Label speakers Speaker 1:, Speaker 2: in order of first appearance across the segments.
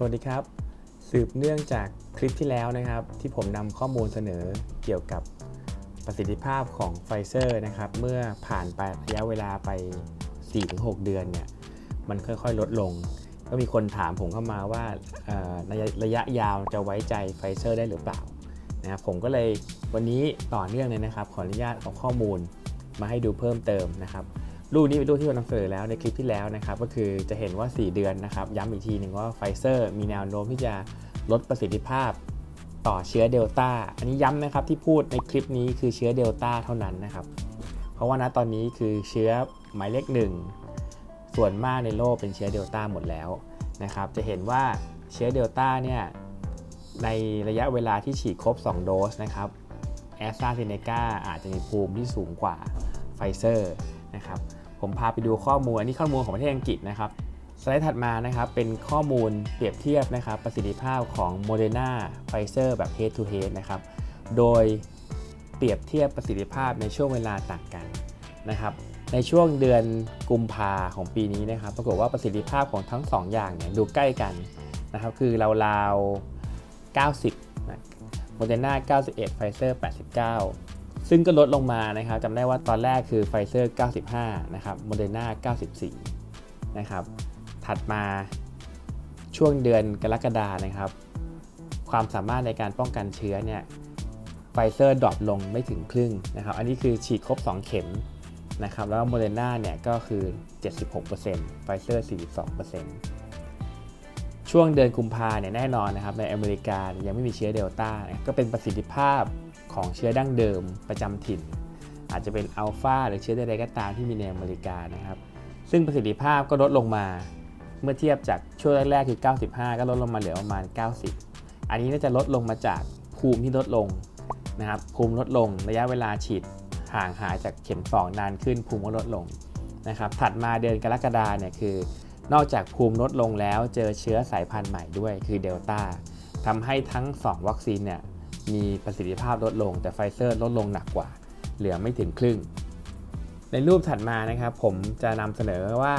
Speaker 1: สวัสดีครับ สืบเนื่องจากคลิปที่แล้วนะครับ ที่ผมนำข้อมูลเสนอเกี่ยวกับประสิทธิภาพของไฟเซอร์นะครับ เมื่อผ่านไประยะเวลาไป 4-6 เดือนเนี่ยมันค่อยๆ ลดลง ก็มีคนถามผมเข้ามาว่าในระยะยาวจะไว้ใจไฟเซอร์ได้หรือเปล่านะครับผมก็เลยวันนี้ต่อเนื่องเลยนะครับ ขออนุญาตเอาข้อมูลมาให้ดูเพิ่มเติมนะครับ รูปนี้เป็นรูปที่เรานำเสนอแล้วในคลิปที่แล้วนะครับ ก็คือจะเห็นว่า 4 เดือนนะครับ ย้ำอีกทีหนึ่งว่าไฟเซอร์มีแนวโน้มที่จะลดประสิทธิภาพต่อเชื้อเดลต้า อันนี้ย้ำนะครับที่พูดในคลิปนี้คือเชื้อเดลต้าเท่านั้นนะครับ เพราะว่าณตอนนี้คือเชื้อหมายเลขหนึ่งส่วนมากในโลกเป็นเชื้อเดลต้าหมดแล้วนะครับ จะเห็นว่าเชื้อเดลต้าเนี่ยในระยะเวลาที่ฉีดครบ 2 โดสนะครับแอสตราเซเนกาอาจจะมีภูมิที่สูงกว่าไฟเซอร์นะครับ ผมพาไปดูข้อมูลอันนี้ข้อมูลของประเทศอังกฤษนะครับสไลด์ถัดมานะครับเป็นข้อมูลเปรียบเทียบนะครับประสิทธิภาพของ Moderna Pfizer แบบ head to head นะครับโดยเปรียบเทียบประสิทธิภาพในช่วงเวลาต่างกันนะครับในช่วงเดือนกุมภาของปีนี้นะครับปรากฏว่าประสิทธิภาพของทั้ง 2 อย่างเนี่ยดูใกล้กันนะครับคือราวๆ90โมเดอร์นา91ไฟเซอร์89 ซึ่งก็ลดลงมานะครับจำได้ว่าตอนแรกคือไฟเซอร์95 นะครับโมเดอร์นา94 นะครับ ถัดมาช่วงเดือนกรกฎานะครับ ความสามารถในการป้องกันเชื้อเนี่ยไฟเซอร์ดรอปลงไม่ถึงครึ่งนะครับ อันนี้คือฉีดครบ 2 เข็มนะครับ แล้วโมเดอร์นาเนี่ยก็คือ 76%ไฟเซอร์ 42%ช่วงเดือนกุมภาเนี่ยแน่นอนนะครับในอเมริกายังไม่มีเชื้อเดลต้านะก็เป็นประสิทธิภาพ ของเชื้อดั้งเดิมประจำถิ่น อาจจะเป็นอัลฟาหรือเชื้อใดๆก็ตามที่มีในอเมริกานะครับ ซึ่งประสิทธิภาพก็ลดลงมา เมื่อเทียบจากช่วงแรกๆคือ 95 ก็ลดลงมาเหลือประมาณ 90 อันนี้น่าจะลดลงมาจากภูมิที่ลดลงนะครับภูมิลดลงระยะเวลาฉีดห่างหายจากเข็ม2นานขึ้นภูมิก็ลดลงนะครับถัดมาเดือนกรกฎาเนี่ยคือนอกจากภูมิลดลงแล้วเจอเชื้อสายพันธุ์ใหม่ด้วยคือเดลต้าทำให้ทั้ง 2 วัคซีนเนี่ย มีประสิทธิภาพลดลง แต่ไฟเซอร์ลดลงหนักกว่า เหลือไม่ถึงครึ่ง ในรูปถัดมานะครับ ผมจะนำเสนอว่า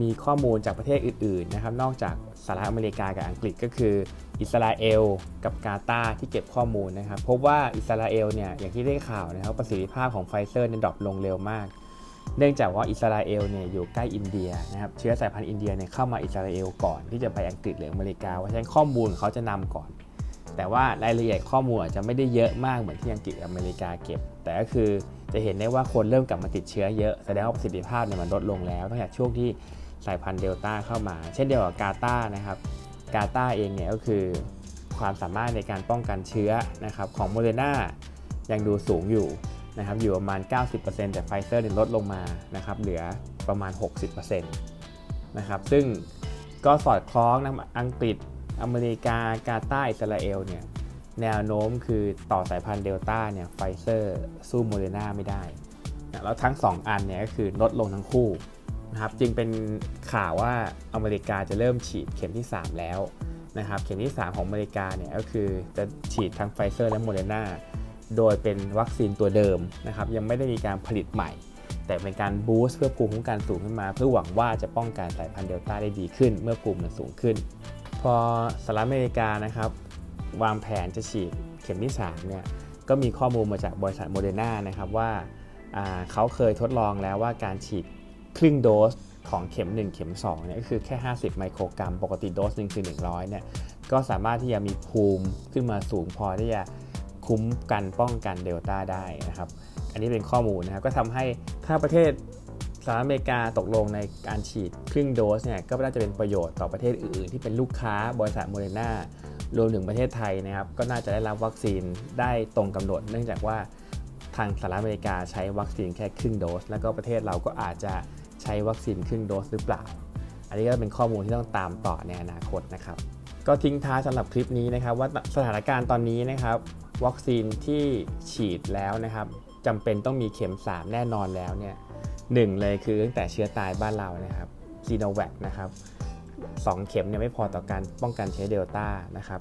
Speaker 1: มีข้อมูลจากประเทศอื่นๆนะครับ นอกจากสหรัฐอเมริกากับอังกฤษก็คือ อิสราเอล กับกาตาที่เก็บข้อมูลนะครับ พบว่าอิสราเอลเนี่ยอย่างที่ได้ข่าวนะครับประสิทธิภาพของไฟเซอร์เนี่ยดรอปลงเร็วมาก เนื่องจากว่าอิสราเอลเนี่ยอยู่ใกล้อินเดียนะครับเชื้อสายพันธุ์อินเดียเนี่ยเข้ามาอิสราเอลก่อนที่จะไปอังกฤษหรืออเมริกาเพราะฉะนั้นข้อมูลเขาจะนำก่อน แต่ว่ารายละเอียดข้อมูลอาจจะไม่ได้เยอะมากเหมือนที่อังกฤษอเมริกาเก็บ แต่ก็คือจะเห็นได้ว่าคนเริ่มกลับมาติดเชื้อเยอะ แสดงว่าประสิทธิภาพเนี่ยมันลดลงแล้วตั้งแต่ช่วงที่สายพันธุ์เดลต้าเข้ามา เช่นเดียวกับกาตาร์นะครับกาตาร์เองเนี่ยก็คือความสามารถในการป้องกันเชื้อนะครับของโมเดอร์นายังดูสูงอยู่นะครับอยู่ประมาณ 90%แต่ไฟเซอร์เนี่ยลดลงมานะครับเหลือประมาณ 60%นะครับซึ่งก็สอดคล้องนะอังกฤษ อเมริกากาตาอิสราเอลเนี่ยแนวโน้มคือต่อสายพันธุ์เดลต้าเนี่ยไฟเซอร์สู้โมเดอร์นาไม่ได้นะแล้วทั้ง 2 อันเนี่ยก็คือลดลงทั้งคู่นะครับจึงเป็นข่าวว่าอเมริกาจะเริ่มฉีดเข็มที่ 3 แล้วนะครับเข็มที่ 3 ของอเมริกาเนี่ยก็คือจะฉีดทั้งไฟเซอร์และโมเดอร์นาโดยเป็นวัคซีนตัวเดิมนะครับยังไม่ได้มีการผลิตใหม่ แต่เป็นการบูสต์เพื่อภูมิคุ้มกันสูงขึ้นมา เพื่อหวังว่าจะป้องกันสายพันธุ์เดลต้าได้ดีขึ้น เมื่อภูมิมันสูงขึ้น พอสหรัฐอเมริกานะครับวางแผนจะฉีดเข็มที่3เนี่ยก็มีข้อมูลมาจากบริษัทโมเดอร์นานะครับว่าเขาเคยทดลองแล้วว่าการฉีดครึ่งโดสของเข็ม 1 เข็ม2เนี่ยก็คือแค่ 50 ไมโครกรัม ปกติโดสหนึ่งคือ 100เนี่ยก็สามารถที่จะมีภูมิขึ้นมาสูงพอที่จะคุ้มกันป้องกันเดลต้าได้นะครับ อันนี้เป็นข้อมูลนะครับ ก็ทำให้ถ้าประเทศ สหรัฐอเมริกาตกลงในการฉีดครึ่งโดสเนี่ยก็น่าจะเป็นประโยชน์ต่อประเทศอื่น ๆ ที่เป็นลูกค้าบริษัทโมเดอร์นารวมถึงประเทศไทยนะครับก็น่าจะได้รับวัคซีนได้ตรงกำหนด เนื่องจากว่าทางสหรัฐอเมริกาใช้วัคซีนแค่ครึ่งโดส แล้วก็ประเทศเราก็อาจจะใช้วัคซีนครึ่งโดสหรือเปล่า อันนี้ก็เป็นข้อมูลที่ต้องตามต่อในอนาคตนะครับก็ทิ้งท้ายสำหรับคลิปนี้นะครับ ว่าสถานการณ์ตอนนี้นะครับวัคซีนที่ฉีดแล้วนะครับจำเป็นต้องมีเข็ม 3 แน่นอนแล้วเนี่ย หนึ่งเลยคือตั้งแต่เชื้อตายบ้านเรานะครับซีโนแวคนะครับสองเข็มเนี่ยไม่พอต่อการป้องกันเชื้อเดลต้านะครับ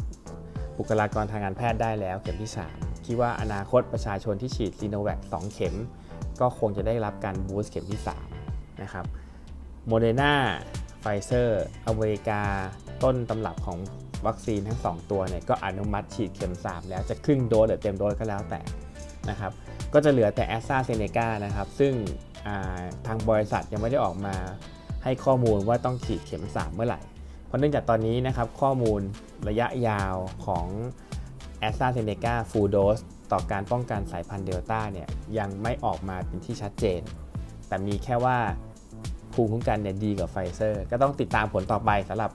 Speaker 1: บุคลากรทางการแพทย์ได้แล้วเข็มที่ 3 คิดว่าอนาคตประชาชนที่ฉีดซีโนแวค2เข็ม ก็คงจะได้รับการบูสต์เข็มที่ 3 นะครับโมเดอร์นาไฟเซอร์อเมริกา ต้นตำรับของวัคซีนทั้ง 2 ตัวเนี่ยก็อนุมัติฉีดเข็ม 3 แล้วจะครึ่งโดสหรือเต็มโดสก็แล้วแต่นะครับก็จะเหลือแต่แอสตราเซเนกานะครับซึ่ง ทางบริษัทยังไม่ได้ออกมาให้ข้อมูลว่าต้องฉีดเข็ม 3 เมื่อไหร่ เพราะเนื่องจากตอนนี้นะครับข้อมูลระยะยาวของ a s t r a z เซ e c a full dose ต่อการป้องกันสายพันธุ์เดลต้าเนี่ยยังไม่ออกมาเป็นที่ชัดเจน แต่มีแค่ว่าภูมิคุ้มกันเนี่ยดีกว่าไฟเซอร์ ก็ต้องติดตามผลต่อไปสำหรับ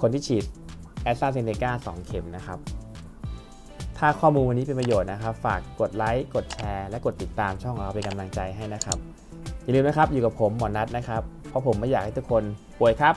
Speaker 1: คนที่ฉีด a s t r a z เซ e c a 2 เข็มนะครับ ถ้าข้อมูลวันนี้เป็นประโยชน์นะครับ ฝากกดไลค์กดแชร์และกดติดตามช่องของเราเป็นกำลังใจให้นะครับอย่าลืมนะครับอยู่กับผมหมอนัทนะครับ เพราะผมไม่อยากให้ทุกคนป่วยครับ